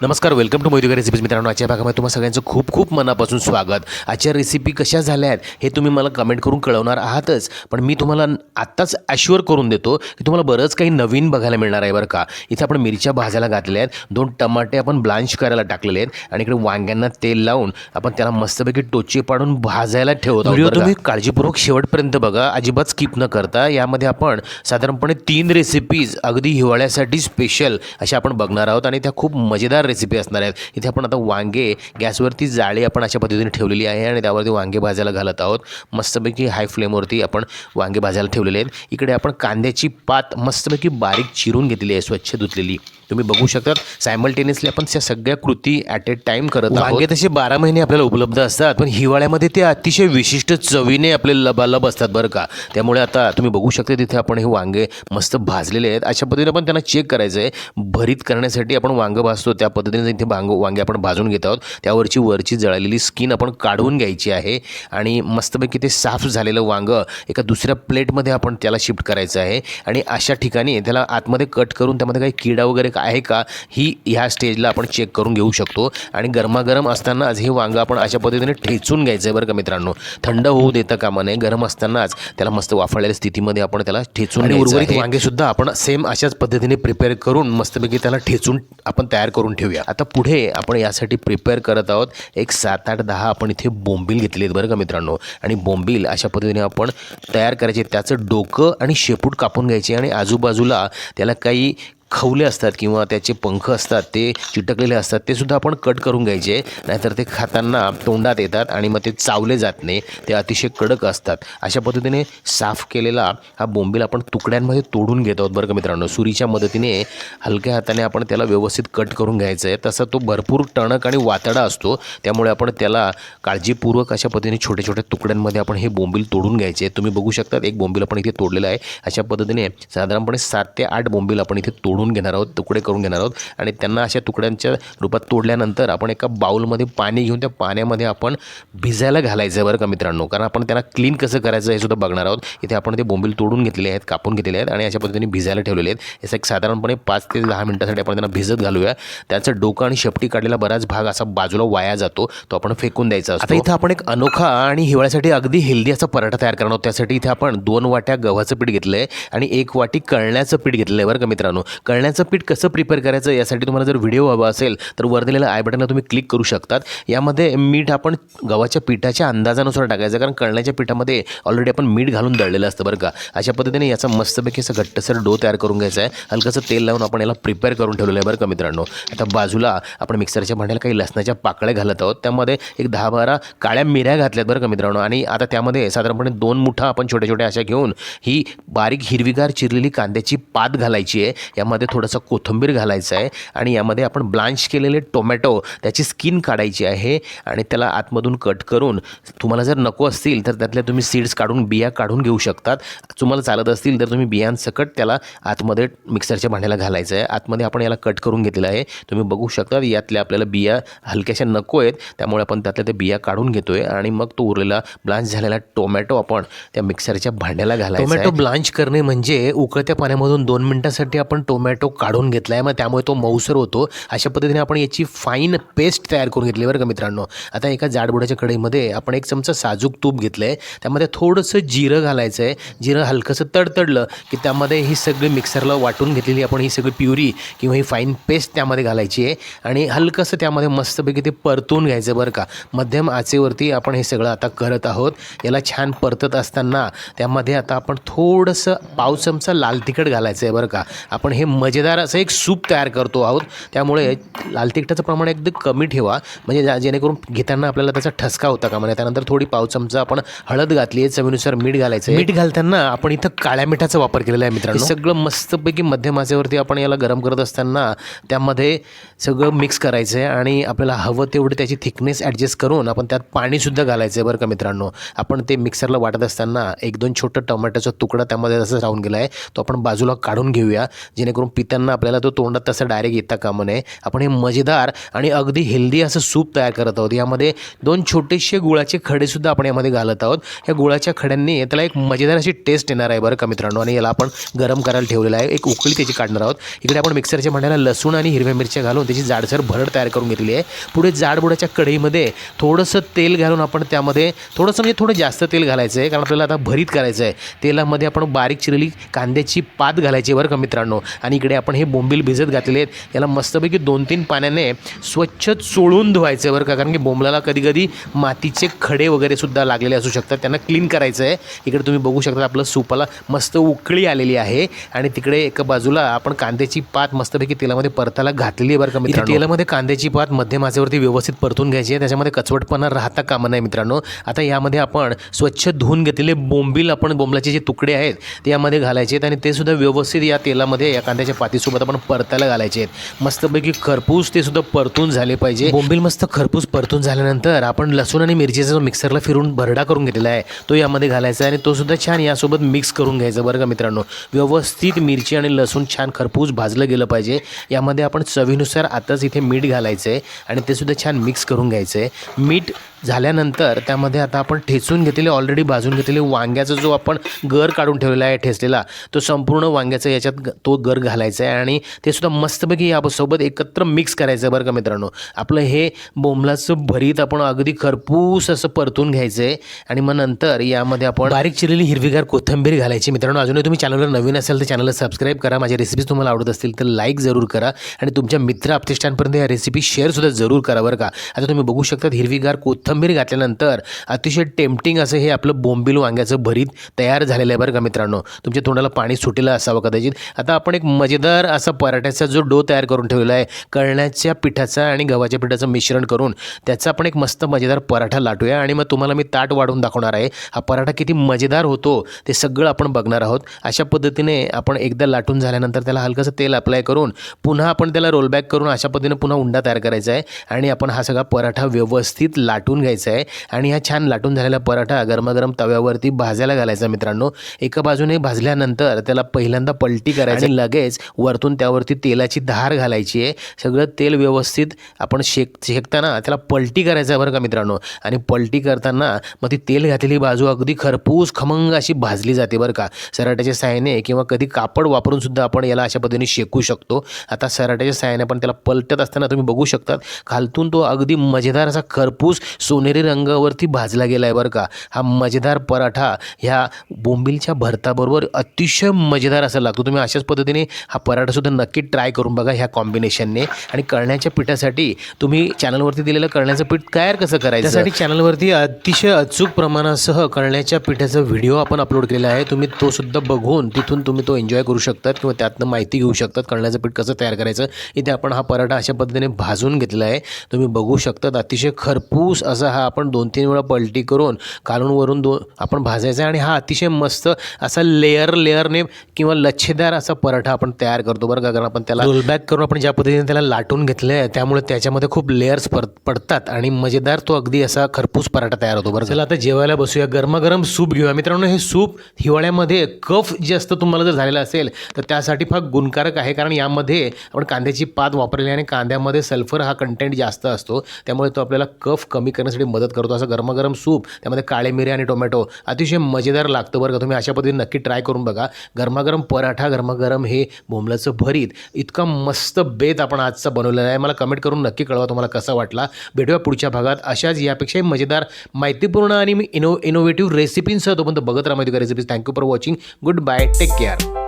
नमस्कार welcome to मोदीगर recipes मित्रांनो आजच्या भागामध्ये तुम्हाला सगळ्यांचं खूप खूप मनापासून स्वागत. आजच्या रेसिपी कशा झाल्या आहेत हे तुम्ही मला कमेंट करून कळवणार आहातच. पण मी तुम्हाला आत्ताच ॲश्युअर करून देतो की तुम्हाला बरंच काही नवीन बघायला मिळणार आहे बरं का. इथे आपण मिरच्या भाजायला घातल्या आहेत. दोन टमाटे आपण ब्लांच करायला टाकलेले आहेत. आणि इकडे वांग्यांना तेल लावून आपण त्याला मस्तपैकी टोचे पाडून भाजायला ठेवतो व्हिडिओ तुम्ही काळजीपूर्वक शेवटपर्यंत बघा. अजिबात स्किप न करता. यामध्ये आपण साधारणपणे तीन रेसिपीज अगदी हिवाळ्यासाठी स्पेशल अशा आपण बघणार आहोत. आणि त्या खूप मजेदार रेसिपी असणार आहेत. इथे आपण आता वांगे गॅसवरती जाळी आपण अशा पद्धतीने ठेवलेली आहे आणि त्यावरती वांगे भाजायला घालत आहोत. मस्तपैकी हाय फ्लेमवरती आपण वांगे भाजायला ठेवलेले आहेत. इकडे आपण कांद्याची पात मस्तपैकी बारीक चिरून घेतलेली आहे स्वच्छ धुतलेली. तुम्ही बघू शकतात. सायमल्टेनियसली आपण त्या सगळ्या कृती ॲट ए टाईम करत आहोत. वांगे तसे बारा महिने आपल्याला उपलब्ध असतात पण हिवाळ्यामध्ये ते अतिशय विशिष्ट चवीने आपले लबालब असतात बरं का. त्यामुळे आता तुम्ही बघू शकता तिथे आपण हे वांगे मस्त भाजलेले आहेत. अशा पद्धतीने आपण त्यांना चेक करायचं आहे भरीत करण्यासाठी आपण वांगं भाजतो. त्या पद्धतीने इथे वांग वांगे आपण भाजून घेत आहोत. त्यावरची वरची जळालेली स्किन आपण काढून घ्यायची आहे. आणि मस्तपैकी ते साफ झालेलं वांगं एका दुसऱ्या प्लेटमध्ये आपण त्याला शिफ्ट करायचं आहे. आणि अशा ठिकाणी त्याला आतमध्ये कट करून त्यामध्ये काही किडा वगैरे आहे का ही ह्या स्टेजला आपण चेक करून घेऊ शकतो. आणि गरमागरम असतानाच हे वांगं आपण अशा पद्धतीने ठेचून घ्यायचं आहे बरं का मित्रांनो. थंड होऊ देता कामा नये गरम असतानाच त्याला मस्त वाफळलेल्या स्थितीमध्ये आपण त्याला ठेचून आणि उर्वरित वांगे सुद्धा आपण सेम अशाच पद्धतीने प्रिपेअर करून मस्तपैकी त्याला ठेचून आपण तयार करून ठेवूया. आता पुढे आपण यासाठी प्रिपेअर करत आहोत एक सात आठ दहा आपण इथे बोंबील घेतले आहेत बरं का मित्रांनो. आणि बोंबील अशा पद्धतीने आपण तयार करायचे त्याचं डोकं आणि शेपूट कापून घ्यायचे आणि आजूबाजूला त्याला काही खवले असतात किंवा त्याचे पंख असतात ते चिटकलेले असतात ते सुद्धा आपण कट करून घ्यायचे. नाहीतर ते खाताना तोंडात येतात आणि मग ते चावले जात नाही. ते अतिशय कडक असतात. अशा पद्धतीने साफ केलेला हा बोंबील आपण तुकड्यांमध्ये तोडून घेत आहोत बरं का मित्रांनो. सुरीच्या मदतीने हलक्या हाताने आपण त्याला व्यवस्थित कट करून घ्यायचं आहे. तसा तो भरपूर टणक आणि वातडा असतो. त्यामुळे आपण त्याला काळजीपूर्वक अशा पद्धतीने छोट्या छोट्या तुकड्यांमध्ये आपण हे बोंबील तोडून घ्यायचे तुम्ही बघू शकता एक बोंबील आपण इथे तोडलेला आहे. अशा पद्धतीने साधारणपणे सात ते आठ बोंबील आपण इथे तोडून घेणार आहोत तुकडे करून घेणार आहोत आणि त्यांना अशा तुकड्यांच्या रूपात तोडल्यानंतर आपण एका बाउलमध्ये पाणी घेऊन त्या पाण्यामध्ये आपण भिजायला घालायचं आहे बरं का मित्रांनो. कारण आपण त्यांना क्लीन कसं करायचं हे सुद्धा बघणार आहोत. इथे आपण ते बोंबील तोडून घेतलेले आहेत कापून घेतलेले आहेत आणि अशा पद्धतीने भिजायला ठेवलेले आहेत. याचा एक साधारणपणे पाच ते दहा मिनिटासाठी आपण त्यांना भिजत घालूया. त्याचं डोकं आणि शेपटी काढलेला बराच भाग असा बाजूला वाया जातो. तो आपण फेकून द्यायचा असतो. आता इथं आपण एक अनोखा आणि हिवाळ्यासाठी अगदी हेल्दी असा पराठा तयार करणार आहोत. त्यासाठी इथे आपण दोन वाट्या गव्हाचं पीठ घेतलं आहे आणि एक वाटी कळण्याचं पीठ घेतलं आहे बरं का मित्रांनो. कळण्याचं पीठ कसं प्रिपेअर करायचं यासाठी तुम्हाला जर व्हिडिओ हवा असेल तर वर दिलेल्या आय बटनला तुम्ही क्लिक करू शकतात. यामध्ये मीठ आपण गव्हाच्या पिठाच्या अंदाजानुसार टाकायचं कारण कळण्याच्या पिठामध्ये ऑलरेडी आपण मीठ घालून दळलेलं असतं बरं का. अशा पद्धतीने याचा मस्तपैकी असं घट्टसर डो तयार करून घ्यायचा आहे. हलकंसं तेल लावून आपण याला प्रिपेअर करून ठेवलेलं आहे बरं का मित्रांनो. आता बाजूला आपण मिक्सरच्या भांड्याला काही लसणाच्या पाकळ्या घालत आहोत. त्यामध्ये एक दहा बारा काळ्या मिऱ्या घातल्यात बरं का मित्रांनो. आणि आता त्यामध्ये साधारणपणे दोन मुठा आपण छोट्या छोट्या अशा घेऊन ही बारीक हिरवीगार चिरलेली कांद्याची पात घालायची आहे. यामध्ये थोडंसं कोथिंबीर घालायचं आहे आणि यामध्ये आपण ब्लांच केलेले टोमॅटो त्याची स्किन काढायची आहे आणि त्याला आतमधून कट करून तुम्हाला जर नको असतील तर त्यातल्या तुम्ही सीड्स काढून बिया काढून घेऊ शकतात. तुम्हाला चालत असतील तर तुम्ही बियांसकट त्याला आतमध्ये मिक्सरच्या भांड्याला घालायचं आहे. आतमध्ये आपण याला कट करून घेतलेलं आहे. तुम्ही बघू शकता यातल्या आपल्याला बिया हलक्याशा नको आहेत. त्यामुळे आपण त्यातल्या त्या बिया काढून घेतोय आणि मग तो उरलेला ब्लांच झालेला टोमॅटो आपण त्या मिक्सरच्या भांड्याला घालायचा टोमॅटो ब्लांच करणे म्हणजे उकळत्या पाण्यामधून दोन मिनिटासाठी आपण टोमॅटो काढून घेतला आहे मग त्यामुळे तो मऊसर होतो. अशा पद्धतीने आपण याची फाईन पेस्ट तयार करून घेतली बरं का मित्रांनो. आता एका जाडबुडाच्या कढईमध्ये आपण एक चमचा साजूक तूप घेतलं आहे त्यामध्ये थोडंसं जिरं घालायचं आहे जिरं हलकंसं तडतडलं की त्यामध्ये ही सगळी मिक्सरला वाटून घेतलेली आपण ही सगळी प्युरी किंवा ही फाईन पेस्ट त्यामध्ये घालायची आहे. आणि हलकंसं त्यामध्ये मस्तपैकी ते परतून घ्यायचं बरं का. मध्यम आचेवरती आपण हे सगळं आता करत आहोत. याला छान परतत असताना त्यामध्ये आता आपण थोडंसं पाव चमचा लाल तिखट घालायचं आहे बरं का. आपण हे मजेदार असं एक सूप तयार करतो आहोत. त्यामुळे लाल तिखटाचं प्रमाण एकदम कमी ठेवा. म्हणजे जेणेकरून घेताना आपल्याला त्याचा ठसका होता का म्हणजे त्यानंतर थोडी पाव चमचा आपण हळद घातली आहे चवीनुसार मीठ घालायचं मीठ घालताना आपण इथं काळ्या मिठाचा वापर केलेला आहे मित्रांनो. हे सगळं मस्तपैकी मध्यम आचेवरती आपण याला गरम करत असताना त्यामध्ये सगळं मिक्स करायचं आहे आणि आपल्याला हवं तेवढी त्याची थिकनेस ॲडजस्ट करून आपण त्यात पाणीसुद्धा घालायचं आहे बरं का मित्रांनो. आपण ते मिक्सरला वाटत असताना एक दोन छोटं टोमॅटोचा तुकडा त्यामध्ये तसंच राहून गेला आहे तो आपण बाजूला काढून घेऊया. जेणेकरून जेणेकरून पितांना आपल्याला तो तोंडात तसा डायरेक्ट येता कामा नये. आपण हे मजेदार आणि अगदी हेल्दी असं सूप तयार करत आहोत. यामध्ये दोन छोटेसे गुळाचे खडेसुद्धा आपण यामध्ये घालत आहोत. या गुळाच्या खड्यांनी त्याला एक मजेदार अशी टेस्ट येणार आहे बरं का मित्रांनो. आणि याला आपण गरम करायला ठेवलेलं आहे. एक उकळी त्याची काढणार आहोत. इकडे आपण मिक्सरच्या भांड्याला लसूण आणि हिरव्या मिरच्या घालून त्याची जाडसर भरड तयार करून घेतली आहे. पुढे जाडबुडाच्या कढईमध्ये थोडंसं तेल घालून आपण त्यामध्ये थोडंसं म्हणजे थोडं जास्त तेल घालायचं आहे. कारण आपल्याला आता भरीत करायचं आहे. तेलामध्ये आपण बारीक चिरलेली कांद्याची पात घालायची बरं का मित्रांनो. आणि इकडे आपण हे बोंबील भिजत घातलेले आहेत. याला मस्तपैकी दोन तीन पाण्याने स्वच्छ चोळून धुवायचं आहे बरं का. कारण की बोंबलाला कधी कधी मातीचे खडे वगैरे सुद्धा लागलेले असू शकतात. त्यांना क्लीन करायचं आहे. इकडे तुम्ही बघू शकता आपलं सूपाला मस्त उकळी आलेली आहे. आणि तिकडे एका बाजूला आपण कांद्याची पात मस्तपैकी तेलामध्ये परताला घातलेली आहे बरं का मित्रांनो. तेलामध्ये कांद्याची पात मध्यम आचेवरती व्यवस्थित परतून घ्यायची आहे. त्याच्यामध्ये कचवटपणा राहता कामा नाही मित्रांनो. आता यामध्ये आपण स्वच्छ धुवून घेतलेले बोंबील आपण बोंबलाचे जे तुकडे आहेत ते यामध्ये घालायचे आहेत. आणि ते सुद्धा व्यवस्थित या तेलामध्ये या कांद्याच्या पातीसोबत आपण परतायला घालायचे आहेत. मस्तपैकी खरपूस ते सुद्धा परतून झाले पाहिजे. बोंबील मस्त खरपूस परतून झाल्यानंतर आपण लसूण आणि मिरचीचा जो मिक्सरला फिरून भरडा करून घेतलेला आहे तो यामध्ये घालायचा आहे आणि तो सुद्धा छान यासोबत मिक्स करून घ्यायचा बरं का मित्रांनो. व्यवस्थित मिरची आणि लसूण छान खरपूस भाजलं गेलं पाहिजे. यामध्ये आपण चवीनुसार आताच इथे मीठ घालायचं आहे आणि ते सुद्धा छान मिक्स करून घ्यायचं आहे मीठ झाल्यानंतर त्यामध्ये आता आपण ठेचून घेतलेले ऑलरेडी भाजून घेतलेले वांग्याचा जो आपण गर काढून ठेवलेला आहे ठेचलेला तो संपूर्ण वांग्याचा याच्यात तो गर घालायचं आहे आणि ते सुद्धा मस्तपैकी यासोबत एकत्र मिक्स करायचं आहे बरं का मित्रांनो. आपलं हे बोंबलाचं भरीत आपण अगदी खरपूस असं परतून घ्यायचं आहे आणि मग नंतर यामध्ये आपण बारीक चिरलेली हिरवीगार कोथिंबीर घालायची. मित्रांनो अजूनही तुम्ही चॅनलवर नवीन असेल तर चॅनलला सबस्क्राईब करा. माझ्या रेसिपीज तुम्हाला आवडत असतील तर लाईक जरूर करा आणि तुमच्या मित्र प्रतिष्ठानपर्यंत या रेसिपी शेअरसुद्धा जरूर करा बरं का. आता तुम्ही बघू शकता हिरवीगार कोथिंबीर घातल्यानंतर अतिशय टेम्पटिंग असं हे आपलं बोंबिल वांग्याचं भरीत तयार झालेलं आहे बरं का मित्रांनो. तुमच्या तोंडाला पाणी सुटेलं असावं कदाचित. आता आपण एक मजेदार असा पराठ्याचा जो डो तयार करून ठेवलेला आहे कळण्याच्या पिठाचा आणि गव्हाच्या पिठाचं मिश्रण करून त्याचा आपण एक मस्त मजेदार पराठा लाटूया आणि मग तुम्हाला मी ताट वाढवून दाखवणार आहे. हा पराठा किती मजेदार होतो ते सगळं आपण बघणार आहोत. अशा पद्धतीने आपण एकदा लाटून झाल्यानंतर त्याला हलकंसं तेल अप्लाय करून पुन्हा आपण त्याला रोलबॅक करून अशा पद्धतीने पुन्हा उंडा तयार करायचा आहे आणि आपण हा सगळा पराठा व्यवस्थित लाटून घ्यायचा आहे. आणि हा छान लाटून झालेला पराठा गरमागरम तव्यावरती भाजायला घालायचा मित्रांनो. एका बाजूने भाजल्यानंतर त्याला पहिल्यांदा पलटी करायची. आणि वरतून त्यावरती तेलाची धार घालायची आहे. सगळं तेल व्यवस्थित आपण शेक शेकताना त्याला पलटी करायचं आहे बरं का मित्रांनो. आणि पलटी करताना मग ती तेल घातलेली बाजू अगदी खरपूस खमंग अशी भाजली जाते बरं का. सराट्याच्या साहाय्याने किंवा कधी कापड वापरून सुद्धा आपण याला अशा पद्धतीने शेकू शकतो. आता सराट्याच्या साहाय्याने आपण त्याला पलटत असताना तुम्ही बघू शकतात. खालतून तो अगदी मजेदार असा खरपूस सोनेरी रंगावरती भाजला गेला आहे बरं का. हा मजेदार पराठा ह्या बोंबिलच्या भरताबरोबर अतिशय मजेदार असा लागतो. तुम्ही अशाच पद्धतीने हा पराठासुद्धा नक्की ट्राय करून बघा ह्या कॉम्बिनेशनने आणि कळण्याच्या पिठासाठी तुम्ही चॅनलवरती दिलेलं कळण्याचं पीठ तयार कसं करायचं? त्यासाठी चॅनलवरती अतिशय अचूक प्रमाणासह कळण्याच्या पिठाचा व्हिडिओ आपण अपलोड केला आहे. तुम्ही तो सुद्धा बघून तिथून तुम्ही तो एन्जॉय करू शकतात किंवा त्यातनं माहिती घेऊ शकतात कळण्याचं पीठ कसं तयार करायचं. इथे आपण हा पराठा अशा पद्धतीने भाजून घेतला आहे. तुम्ही बघू शकतात अतिशय खरपूस असा हा आपण दोन तीन वेळा पलटी करून कालून वरून दोन आपण भाजायचा आहे. आणि हा अतिशय मस्त असा लेयर लेअरने किंवा लच्छेदार असा पराठा आपण तयार करतो बरं का? कारण आपण त्याला रोलबॅक करून आपण ज्या पद्धतीने त्याला लाटून घेतलं आहे त्यामुळे त्याच्यामध्ये खूप लेअर्स पडतात आणि मजेदार तो अगदी असा खरपूस पराठा तयार होतो बरं चला आता जेवायला बसूया. गरमागरम सूप घेऊया. मित्रांनो हे सूप हिवाळ्यामध्ये कफ जास्त तुम्हाला जर झालेला असेल तर त्यासाठी फार गुणकारक आहे. कारण यामध्ये आपण कांद्याची पात वापरली आणि कांद्यामध्ये सल्फर हा कंटेंट जास्त असतो. त्यामुळे तो आपल्याला कफ कमी करण्यासाठी मदत करतो. असं गरमागरम सूप त्यामध्ये काळे मिरे आणि टोमॅटो अतिशय मजेदार लागतं बरं का? तुम्ही अशा पद्धतीने नक्की ट्राय करून बघा. गरमागरम पराठा गरमागरम हे बोंबलाचं भरीत. इतका मस्त बेत आपण आजचा बनवलेला आहे. मला कमेंट करून नक्की कळवा तुम्हाला कसा वाटला. भेटूया पुढच्या भागात. अशाच यापेक्षाही मजेदार माहितीपूर्ण आणि मी इनो इनोव्हेटिव्ह रेसिपींसह तोपर्यंत बघत राहा. माहिती recipes thank you for watching goodbye take care